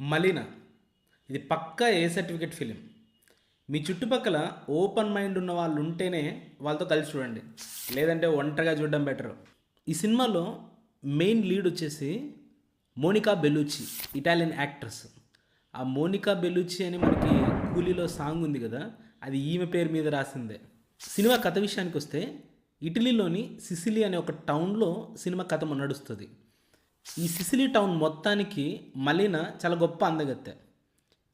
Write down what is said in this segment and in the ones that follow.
మలిన. ఇది పక్కా A certificate film? మీ చుట్టుపక్కల ఓపెన్ మైండ్ ఉన్న వాళ్ళు ఉంటేనే వాళ్ళతో కలిసి చూడండి. లేదంటే ఒంటరిగా చూడడం బెటర్. ఈ సినిమాలో మెయిన్ లీడ్ వచ్చేసి మోనికా బెలూచి ఇటాలియన్ యాక్ట్రెస్. ఆ మోనికా బెలూచి అని మనకి కూలీలో సాంగ్ ఉంది కదా అది ఈమె పేరు మీద రాసిందే. సినిమా కథ విషయానికి వస్తే ఇటలీలోని సిసిలి అనే ఒక టౌన్లో సినిమా కథ నడుస్తుంది. ఈ సిసిలి టౌన్ మొత్తానికి మలిన చాలా గొప్ప అందగత్తె.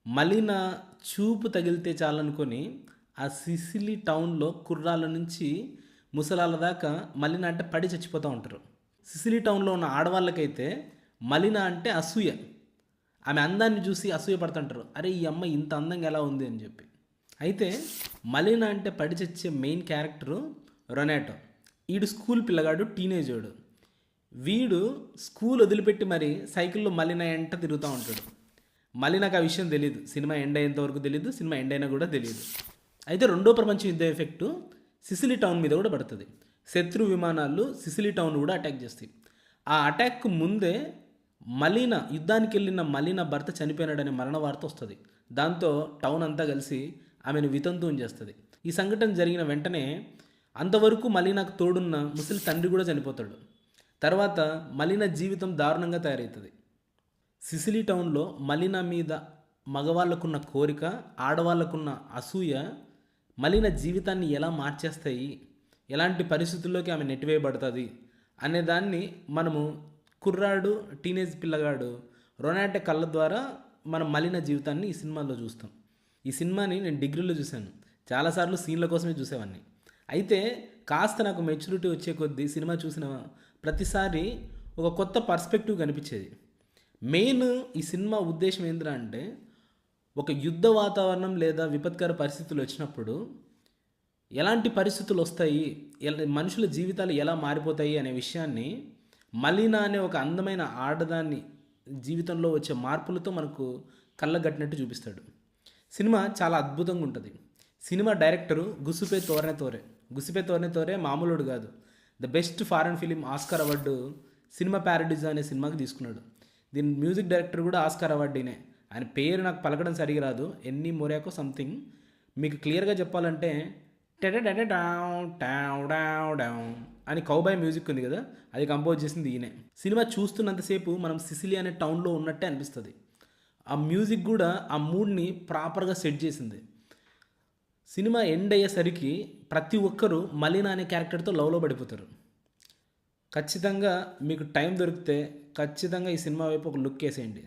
మలిన చూపు తగిలితే చాలనుకొని ఆ సిసిలి టౌన్లో కుర్రాల నుంచి ముసలాల దాకా మలిన అంటే పడి చచ్చిపోతూ ఉంటారు. సిసిలి టౌన్లో ఉన్న ఆడవాళ్ళకైతే మలిన అంటే అసూయ. ఆమె అందాన్ని చూసి అసూయ పడుతుంటారు. అరే ఈ అమ్మ ఇంత అందంగా ఎలా ఉంది అని చెప్పి. అయితే మలిన అంటే పడి చచ్చే మెయిన్ క్యారెక్టరు రొనాటో ఈడు స్కూల్ పిల్లగాడు టీనేజోడు. వీడు స్కూల్ వదిలిపెట్టి మరి సైకిల్లో మలిన ఎంట తిరుగుతూ ఉంటాడు. మళ్ళీ నాకు ఆ విషయం తెలియదు సినిమా ఎండ్ అయ్యేంత వరకు తెలియదు సినిమా ఎండ్ అయినా కూడా తెలియదు అయితే రెండో ప్రపంచ యుద్ధ ఎఫెక్టు సిసిలి టౌన్ మీద కూడా పడుతుంది. శత్రు విమానాలు సిసిలి టౌన్ కూడా అటాక్ చేస్తాయి. ఆ అటాక్కు ముందే మలిన యుద్ధానికి వెళ్ళిన మలిన భర్త చనిపోయినాడనే మరణ వార్త వస్తుంది. దాంతో టౌన్ అంతా కలిసి ఆమెను వితంతువం చేస్తుంది. ఈ సంఘటన జరిగిన వెంటనే అంతవరకు మలీనాకు తోడున్న ముసలి తండ్రి కూడా చనిపోతాడు. తర్వాత మలిన జీవితం దారుణంగా తయారవుతుంది సిసిలి టౌన్లో మలిన మీద మగవాళ్ళకున్న కోరిక ఆడవాళ్ళకున్న అసూయ మలిన జీవితాన్ని ఎలా మార్చేస్తాయి ఎలాంటి పరిస్థితుల్లోకి ఆమె నెట్టివేయబడుతుంది అనే దాన్ని మనము కుర్రాడు టీనేజ్ పిల్లగాడు రొనాటె కళ్ళ ద్వారా మనం మలిన జీవితాన్ని ఈ సినిమాలో చూస్తాం. ఈ సినిమాని నేను డిగ్రీలో చూశాను. చాలాసార్లు సీన్ల కోసమే చూసేవాడిని అయితే కాస్త నాకు మెచ్యూరిటీ వచ్చే కొద్దీ సినిమా చూసిన ప్రతిసారి ఒక కొత్త పర్స్పెక్టివ్ కనిపించేది. మెయిన్ ఈ సినిమా ఉద్దేశం ఏంద్రా అంటే ఒక యుద్ధ వాతావరణం లేదా విపత్కర పరిస్థితులు వచ్చినప్పుడు ఎలాంటి పరిస్థితులు వస్తాయి ఎలా- మనుషుల జీవితాలు ఎలా మారిపోతాయి అనే విషయాన్ని మలీనా అనే ఒక అందమైన ఆడదాన్ని జీవితంలో వచ్చే మార్పులతో మనకు కళ్ళగట్టినట్టు చూపిస్తాడు. సినిమా చాలా అద్భుతంగా ఉంటుంది. Cinema director గుసుపే తోరనే తోరే. గుసుపే తోరనే తోరే మామూలుడు కాదు. The best foreign film Oscar award cinema paradise అనే సినిమాకి తీసుకున్నాడు. దీని మ్యూజిక్ డైరెక్టర్ కూడా ఆస్కార్ అవార్డీనే. ఆయన పేరు నాకు పలకడం సరిగా రాదు. ఎన్ని మొరాకో సంథింగ్. మీకు క్లియర్గా చెప్పాలంటే టెడెడెడె డావ్ డావ్ డావ్ డావ్ అని కౌబాయ్ మ్యూజిక్ ఉంది కదా అది కంపోజ్ చేసింది ఈయనే. సినిమా చూస్తున్నంతసేపు మనం సిసిలి అనే టౌన్లో ఉన్నట్టే అనిపిస్తుంది. ఆ మ్యూజిక్ కూడా ఆ మూడ్ని ప్రాపర్గా సెట్ చేసింది. సినిమా ఎండ్ అయ్యేసరికి ప్రతి ఒక్కరూ మలినా అనే క్యారెక్టర్తో లవ్లో పడిపోతారు. ఖచ్చితంగా మీకు టైం దొరికితే ఖచ్చితంగా ఈ సినిమా వైపు ఒక లుక్ వేసేయండి.